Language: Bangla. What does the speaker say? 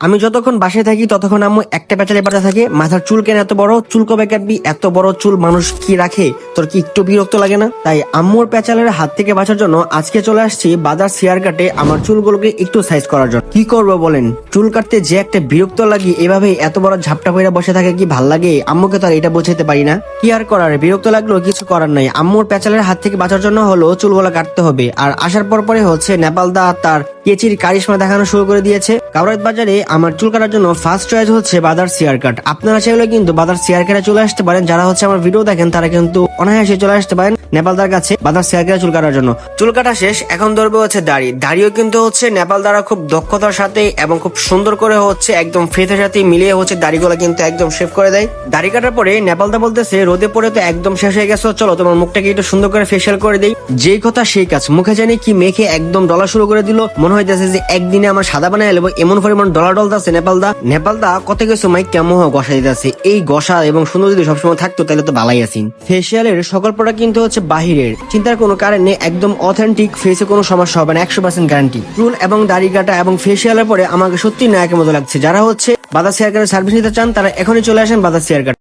আমি যতক্ষণ বাসায় থাকি, ততক্ষণ আম্মু একটা পেঁচালে পাতা থাকে। মাথার চুল কেন এত বড়? চুল কবে কাটবি? এত বড় চুল মানুষ কি রাখে? তোর কি একটু বিরক্ত লাগে না? তাই আম্মুর পেঁচালের হাত থেকে বাঁচার জন্য আজকে চলে আসছি বাজার শেয়ার কাটে আমার চুলগুলোকে একটু সাইজ করার জন্য। কি করব বলেন? চুল কাটতে যে একটা বিরক্ত লাগে এভাবে এত বড় ঝাপটা পইরা বসে থাকে কি ভালো লাগে? আম্মুকে তো আর এটা বোঝাতে পারি না। কি আর করার? বিরক্ত লাগল কিছু করার নাই। আম্মুর পেঁচালের হাত থেকে বাঁচার জন্য হলো চুলগুলো কাটতে হবে। আর আসার পর পরে হচ্ছে নেপাল দা তার কেচির কারিশমা দেখানো শুরু করে দিয়েছে। কাউরাত বাজারে আমার চুল কাটার জন্য ফার্স্ট চয়েস হচ্ছে বাদার শেয়ার কাট আপনারা চাইলে কিন্তু বাদার শেয়ার কাটে চলে আসতে পারেন। যারা হচ্ছে আমার ভিডিও দেখেন, তারা কিন্তু অনায়াসে চলে আসতে পারেন নেপালদার কাছে বাদার শেয়ার কাটে চুল কাটার জন্য। চুল কাটা শেষ, এখন ধরবে হচ্ছে দাড়ি। দাড়িও কিন্তু হচ্ছে নেপাল দ্বারা খুব দক্ষতার সাথে এবং খুব সুন্দর করে হচ্ছে একদম ফেথের সাথে মিলিয়ে হচ্ছে দাড়িগুলো কিন্তু একদম শেভ করে দেয়। দাড়ি কাটার পরে নেপালদা বলতেছে, রোদে পড়ে তো একদম শেষ হয়ে গেছে। চলো, তোমার মুখটাকে একটু সুন্দর করে ফেশিয়াল করে দেই। যেই কথা সেই কাজ। মুখে জানি কি মেখে একদম ডলা শুরু করে দিল। মনে হইতেছে যে একদিনে আমার সাদা বানায় এমন পরিমাণ ডলা দা নেপালদা নেপালদা কত কিছু মাইক কেমন গসা দিতেছে। এই গসা এবং সুন্দর যদি সবসময় থাকতো তাহলে তো ভালাই আছেন ফেসিয়ালের সকল প্রোডাক্ট কিন্তু হচ্ছে বাহিরের। চিন্তার কোনো কারণ নেই, একদম অথেন্টিক ফেসে কোনো সমস্যা হবে না, একশো পার্সেন্ট গ্যারান্টি চুল এবং দাড়ি কাটা এবং ফেসিয়ালের পরে আমাকে সত্যি নায়কের মতো লাগছে। যারা হচ্ছে বাদা শেয়ার কার্ডের সার্ভিস নিতে চান, তারা এখনই চলে আসেন বাদা শেয়ার কার্ড